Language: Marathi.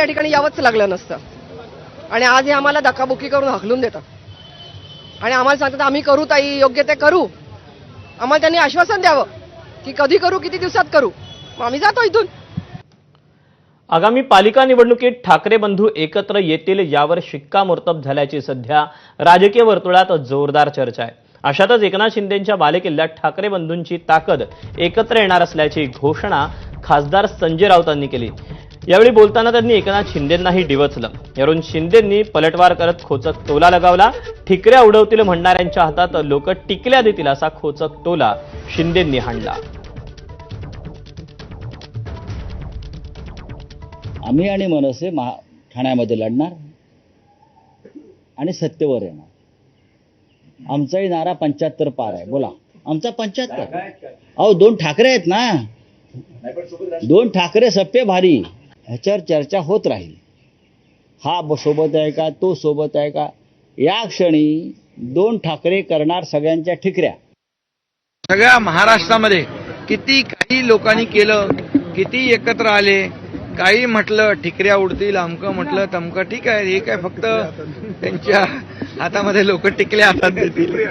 आम्हाला या ठिकाणी यावंच लागलं नसतं. आणि आज हे आम्हाला धक्काबुक्की करून हकलून देतात. आणि आम्हाला सांगतात आम्ही करू ताई योग्य ते करू. आम्हाला त्यांनी आश्वासन द्यावं की कधी करू किती दिवसात करू. मग आम्ही जातो इथून. आगामी पालिका निवडणुकीत ठाकरे बंधू एकत्र येतील यावर शिक्कामोर्तब झाल्याची सध्या राजकीय वर्तुळात जोरदार चर्चा आहे. अशातच एकनाथ शिंदेंच्या बालेकिल्ल्यात ठाकरे बंधूंची ताकद एकत्र येणार असल्याची घोषणा खासदार संजय राऊतांनी केली. यावेळी बोलताना त्यांनी एकनाथ शिंदेंनाही डिवचलं. यावरून शिंदेंनी पलटवार करत खोचक टोला लगावला. ठिकऱ्या उडवतील म्हणणाऱ्यांच्या हातात लोक टिकल्या देतील असा खोचक टोला शिंदेंनी हाणला. आम्ही आणि मनसे महा ठाण्यामध्ये लढणार आणि सत्तेवर येणार. आमचाही नारा पंच्याहत्तर पार आहे. बोला. आमचा पंच्याहत्तर. अहो दोन ठाकरे आहेत ना. दोन ठाकरे सप्पे भारी. ह्याच्यावर चर्चा होत राहील. हा ब- सोबत आहे का तो सोबत आहे का? या क्षणी दोन ठाकरे करणार सगळ्यांच्या ठिकऱ्या. सगळ्या महाराष्ट्रामध्ये किती काही लोकांनी केलं किती एकत्र आले काही म्हटलं ठिकऱ्या उडतील अमकं म्हटलं तमकं ठीक आहे हे काय फक्त त्यांच्या हातामध्ये लोक टिकल्या हातात देतील.